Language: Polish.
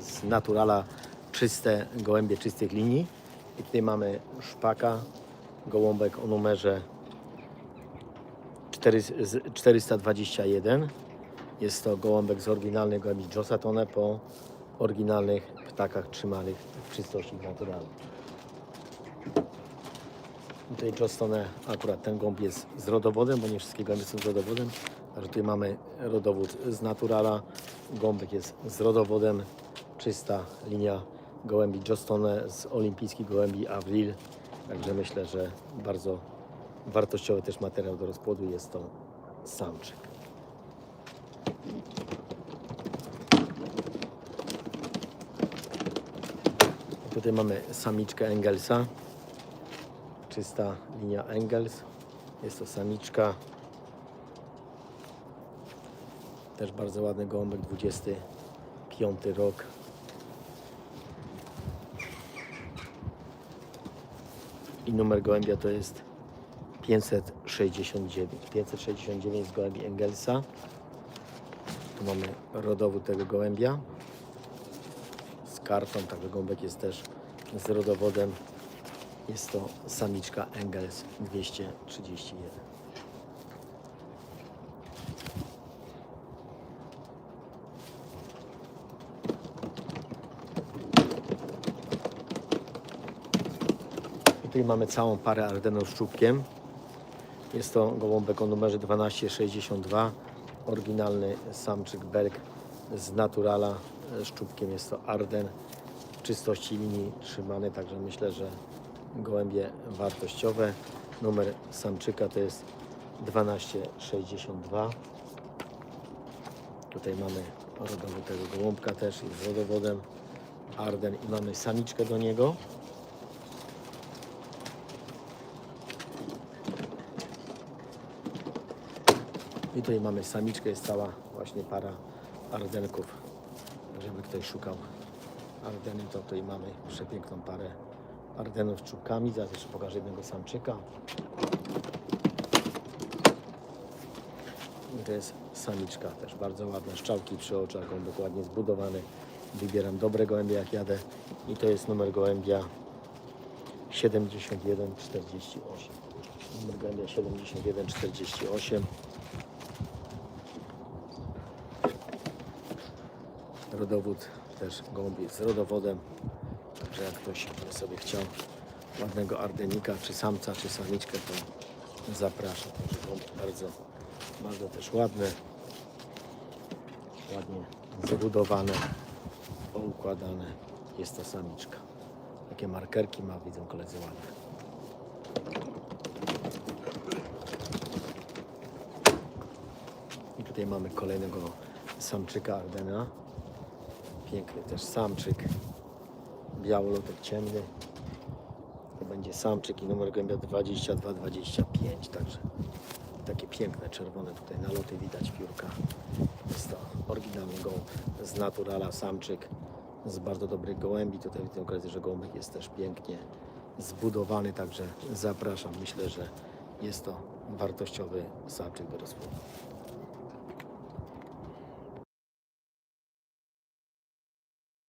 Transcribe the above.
z naturala czyste gołębie czystych linii. I tutaj mamy szpaka, gołąbek o numerze 4, z- 421. Jest to gołąbek z oryginalnych gołębi Josatone po oryginalnych ptakach trzymanych w czystości naturalnej. Tutaj Jostone, akurat ten gołąb jest z rodowodem, bo nie wszystkie gołębie są z rodowodem. Tutaj mamy rodowód z naturala. Gołąbek jest z rodowodem. Czysta linia gołębi Jostone z olimpijskich gołębi Avril. Także myślę, że bardzo wartościowy też materiał do rozpłodu jest to samczyk. Tutaj mamy samiczkę Engelsa. Czysta linia Engels. Jest to samiczka. Też bardzo ładny gołąbek, 25 rok. I numer gołębia to jest 569. 569 z gołębi Engelsa. Tu mamy rodowód tego gołębia z kartą, także gołąbek jest też z rodowodem. Jest to samiczka Engels 231. tutaj mamy całą parę Ardenów z czubkiem. Jest to gołąbek o numerze 1262. Oryginalny samczyk Berg z Naturala. Z czubkiem jest to Arden. W czystości linii trzymany, także myślę, że gołębie wartościowe. Numer samczyka to jest 1262. Tutaj mamy rodowód tego gołąbka też, jest z rodowodem Arden i mamy samiczkę do niego. I tutaj mamy samiczkę, jest cała właśnie para Ardenków. Żeby ktoś szukał Ardeny, to tutaj mamy przepiękną parę Ardenów z czubkami. Zaraz jeszcze pokażę jednego samczyka. I to jest samiczka też bardzo ładna, szczałki przy oczach, gołąbek ładnie zbudowany. Wybieram dobre gołębie jak jadę. I to jest numer gołębia 7148. Numer gołębia 7148. rodowód też gołąb jest rodowodem. Także jak ktoś by sobie chciał ładnego ardenika, czy samca, czy samiczkę, to zapraszam. Także gołąb bardzo, bardzo też ładny. Ładnie zabudowane, poukładane. Jest to samiczka. Takie markerki ma, widzą koledzy ładne. I tutaj mamy kolejnego samczyka Ardena. Piękny też samczyk. Białolotek ciemny. To będzie samczyk i numer gołębia 2225. Także takie piękne czerwone tutaj naloty widać piórka. Jest to oryginalny gołąb z naturala samczyk z bardzo dobrych gołębi. Tutaj widzę okazję, że gołąbek jest też pięknie zbudowany, także zapraszam. Myślę, że jest to wartościowy samczyk do rozwoju.